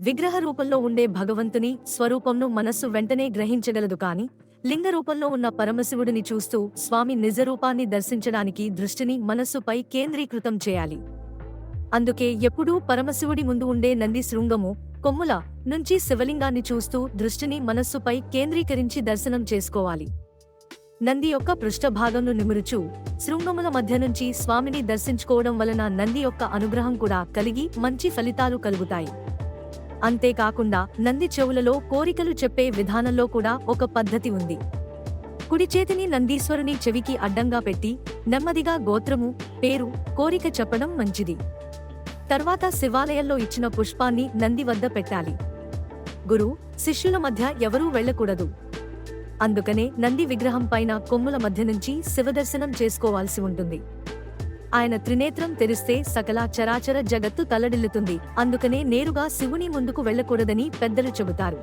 విగ్రహ రూపంలో ఉండే భగవంతుని స్వరూపంను మనస్సు వెంటనే గ్రహించగలదు కాని లింగ రూపంలో ఉన్న పరమశివుడిని చూస్తూ స్వామి నిజరూపాన్ని దర్శించడానికి దృష్టిని మనస్సుపై కేంద్రీకృతం చేయాలి. అందుకే ఎప్పుడూ పరమశివుడి ముందు ఉండే నంది శృంగము కొమ్ముల నుంచి శివలింగాన్ని చూస్తూ దృష్టిని మనస్సుపై కేంద్రీకరించి దర్శనం చేసుకోవాలి. నంది యొక్క పృష్ఠభాగంను నిమురుచు శృంగముల మధ్య నుంచి స్వామిని దర్శించుకోవడం వలన నంది యొక్క అనుగ్రహం కూడా కలిగి మంచి ఫలితాలు కలుగుతాయి. అంతేకాకుండా నంది చెవులలో కోరికలు చెప్పే విధానంలో కూడా ఒక పద్ధతి ఉంది. కుడి చేతిని నందీశ్వరుని చెవికి అడ్డంగా పెట్టి నెమ్మదిగా గోత్రము పేరు కోరిక చెప్పడం మంచిది. తర్వాత శివాలయంలో ఇచ్చిన పుష్పాన్ని నంది వద్ద పెట్టాలి. గురు శిష్యుల మధ్య ఎవరూ వెళ్ళకూడదు. అందుకనే నంది విగ్రహం పైన కొమ్ముల మధ్య నుంచి శివదర్శనం చేసుకోవాల్సి ఉంటుంది. ఆయన త్రినేత్రం తెరిస్తే సకల చరాచర జగత్తు తల్లడిల్లుతుంది అందుకనే నేరుగా శివుని ముందుకు వెళ్ళకూడదని పెద్దలు చెబుతారు.